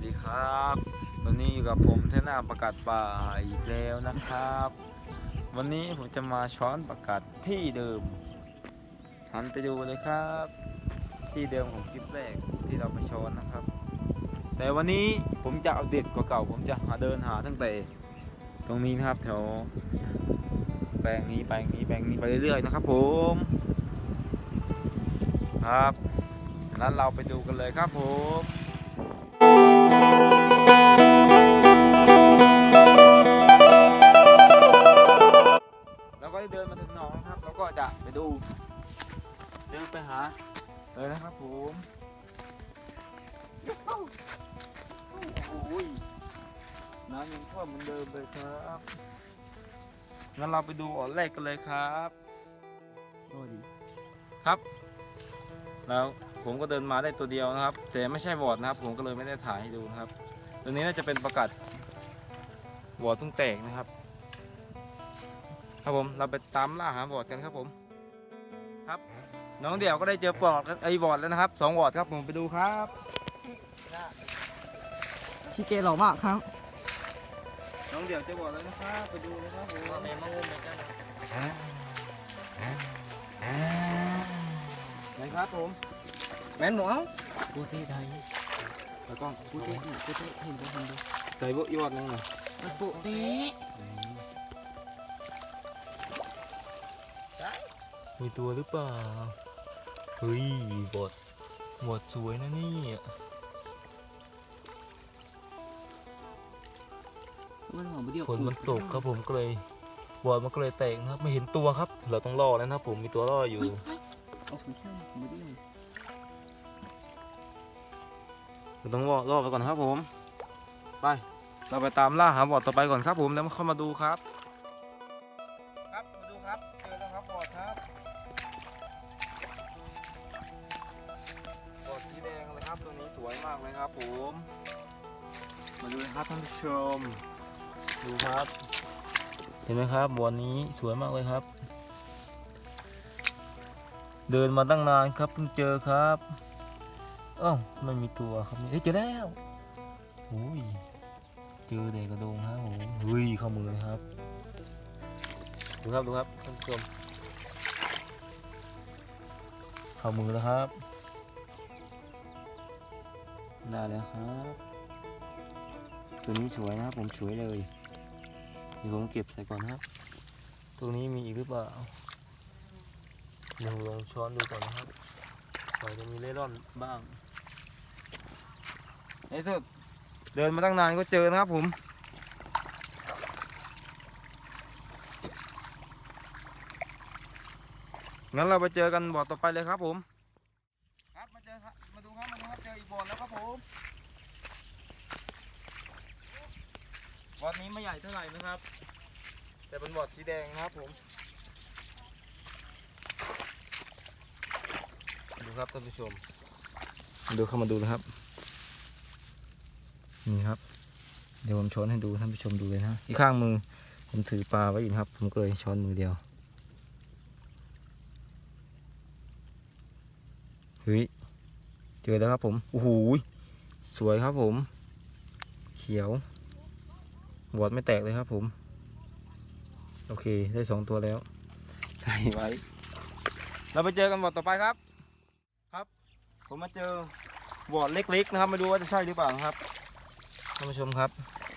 สดีครับ วันนี้อยู่กับผมเทน่าประกาศป่าอีกแล้วนะครับ วันนี้ผมจะมาช้อนประกาศที่เดิมหันไปดูเลยครับ ที่เดิมของคลิปแรกที่เราไปช้อนนะครับ แต่วันนี้ผมจะเอาเด็ดกว่าเก่า ผมจะหาเดินหาตั้งแต่ตรงนี้นะครับแถวแปลงนี้แปลงนี้แปลงนี้ไปเรื่อยๆนะครับ ผมครับงั้นเราไปดูกันเลยครับผม เราก็ได้เดินมาถึงหนองนะครับ เราก็จะไปดู เดินไปหาเลยนะครับผมโอ้ยน้ำยังท่วมเหมือนเดิมเลยครับงั้นเราไปดูอ่อนแรกกันเลยครับโอ้ดีครับ แล้ว ผมก็เดินมาได้ตัวเดียวนะครับ แต่ไม่ใช่วอร์ดนะครับ ผมก็เลยไม่ได้ถ่ายให้ดูนะครับตัวนี้น่าจะเป็นประกาศวอร์ดเพิ่งแตกนะครับ ครับผมเราไปตามล่าหาบอร์ดกันครับผม ครับ น้องเดี่ยวก็ได้เจอปลอกไอ้บอร์ดแล้วนะครับสองบอร์ดครับผมไปดูครับพี่เจหล่อมากครับ น้องเดี่ยวเจอบอร์ดแล้วนะครับไปดูนะครับผมแม่มางุ่มเหมือนกันไหนครับผม แม่หนูกูที่ไทยแล้วก็กูที่กูที่เห็นดูเห็นดูใส่บุยอดนึงหน่อยกูที่มีตัวหรือเปล่า เฮ้ยบอร์ดบอร์ดสวยนะนี่มันหอมเดียวฝนมันตกครับผมก็เลยบอลมันก็เลยแตกนะครับ ไม่เห็นตัวครับ เราต้องรอแล้วนะครับผมมีตัวรออยู่ เราต้องรอรอไปก่อนครับผม ไป เราไปตามล่าหาบอดต่อไปก่อนครับผมแล้วเข้ามาดูครับ ครับมาดูครับเจอแล้วครับบอดครับบอดสีแดงเลยครับตัวนี้สวยมากเลยครับผม มาดูนะครับท่านผู้ชม ดูครับ เห็นไหมครับบอลนี้สวยมากเลยครับ เดินมาตั้งนานครับเพิ่งเจอครับ เอ้าไม่มีตัวครับนี่เอ้ยเจอแล้วโอ้ยเจอเด็กกระโดงครับผมเฮ้ยเข้ามือเลยครับดูครับดูครับท่านผู้ชมเข้ามือแล้วครับได้แล้วครับ ตัวนี้สวยนะครับผมสวยเลยเดี๋ยวผมเก็บใส่ก่อนครับตรงนี้มีอีกหรือเปล่าเดี๋ยวลองช้อนดูก่อนนะครับอาจจะมีเล่ร่อนบ้าง ในสุดเดินมาตั้งนานก็เจอนะครับผมงั้นเราไปเจอกันบอดต่อไปเลยครับผม ครับมาเจอครับมาดูครับมาดูครับเจออีกบอดแล้วครับผมบอดนี้ไม่ใหญ่เท่าไหร่นะครับ แต่เป็นบอดสีแดงนะครับผมดูครับท่านผู้ชม ดูเข้ามาดูนะครับ นี่ครับ เดี๋ยวผมช้อนให้ดูท่านผู้ชมดูเลยนะอีกข้างมือผมถือปลาไว้อยู่ครับ ผมก็เลยช้อนมือเดียวเฮ้ยเจอแล้วครับผมโอ้โหสวยครับผม เขียวบอดไม่แตกเลยครับผม โอเคได้สองตัวแล้ว ใส่ไว้ เราไปเจอกันบอดต่อไปครับ ครับ ผมมาเจอบอดเล็กๆนะครับ ไม่รู้ว่าจะใช่หรือเปล่าครับ ท่านผู้ชมครับ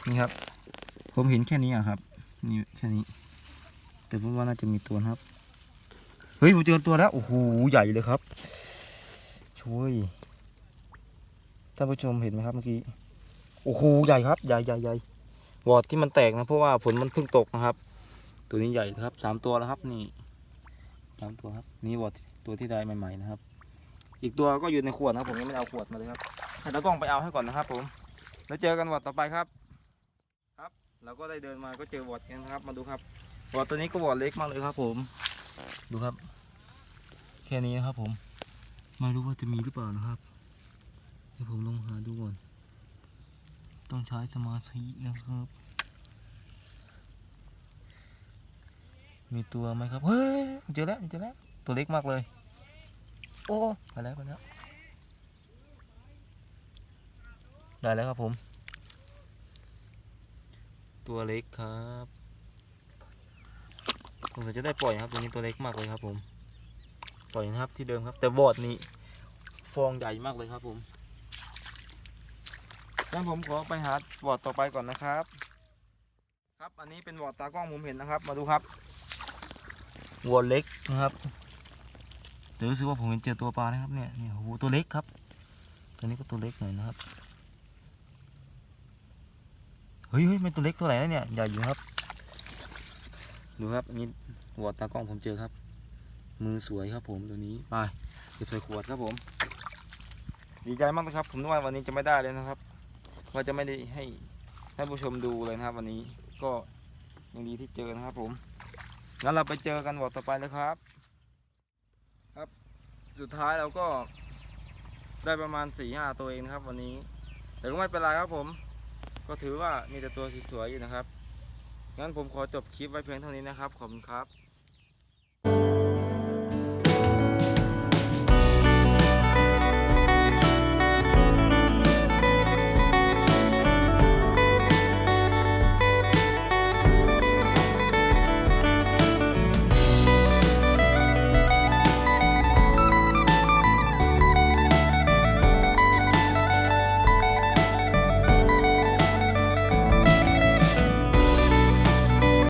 นี่ครับ ผมเห็นแค่นี้อะครับนี่แค่นี้ แต่ผมว่าน่าจะมีตัวครับเฮ้ยผมเจอตัวแล้วโอ้โหใหญ่เลยครับ ช่วยท่านผู้ชมเห็นไหมครับเมื่อกี้โอ้โหใหญ่ครับใหญ่ใหญ่ใหญ่วอดที่มันแตกนะเพราะว่าฝนมันเพิ่งตกนะครับ ตัวนี้ใหญ่ครับสามตัวแล้วครับนี่สามตัวครับ นี่วอดตัวที่ได้ใหม่ๆนะครับ อีกตัวก็อยู่ในขวดนะผมยังไม่เอาขวดมาเลยครับให้ตากล้องไปเอาให้ก่อนนะครับผม แล้วเจอกันวอดต่อไปครับ ครับเราก็ได้เดินมาก็เจอวอดกันครับมาดูครับวอดตัวนี้ก็วอดเล็กมากเลยครับ ผม ดูครับ แค่นี้นครับ ผมไม่รู้ว่าจะมีหรือเปล่านะครับเดี๋ยวผมลองหาดูก่อน ต้องใช้สมาธินะครับ มีตัวไหมครับเฮ้ยเจอแล้วเจอแล้วตัวเล็กมากเลย โอ้ไปแล้วไปแล้ว ได้แล้วครับผม ตัวเล็กครับผมจะได้ปล่อยครับตัวนี้ตัวเล็กมากเลยครับ ผมปล่อยนะครับที่เดิมครับ แต่บอดนี้ฟองใหญ่มากเลยครับผมงั้นผมขอไปหาบอดต่อไปก่อนนะครับ ครับอันนี้เป็นบอดตากล้องผมเห็นนะครับ มาดูครับวัวเล็กนะครับแต่รู้สึกว่าผมเห็นเจอตัวปลานะครับเนี่ยเนี่ยโอ้โหตัวเล็กครับตัวนี้ก็ตัวเล็กหน่อยนะครับ เฮ้ยเฮ้ยไม่ตัวเล็กตัวไหนนะเนี่ยใหญ่อยู่ครับ ดูครับอันนี้หัวตากล้องผมเจอครับ มือสวยครับผมตัวนี้ไปเก็บใส่ขวดครับผม ดีใจมากนะครับ ผมนึกว่าวันนี้จะไม่ได้เลยนะครับว่าจะไม่ได้ให้ท่านผู้ชมดูเลยนะครับ วันนี้ก็ยังดีที่เจอนะครับ ผมงั้นเราไปเจอกันบอดต่อไปเลยครับ ครับ สุดท้ายเราก็ได้ประมาณ4ี่ห้าตัวเองครับ วันนี้ แต่ก็ไม่เป็นไรครับผม ก็ถือว่ามีแต่ตัวสวยๆอยู่นะครับ งั้นผมขอจบคลิปไว้เพียงเท่านี้นะครับ ขอบคุณครับ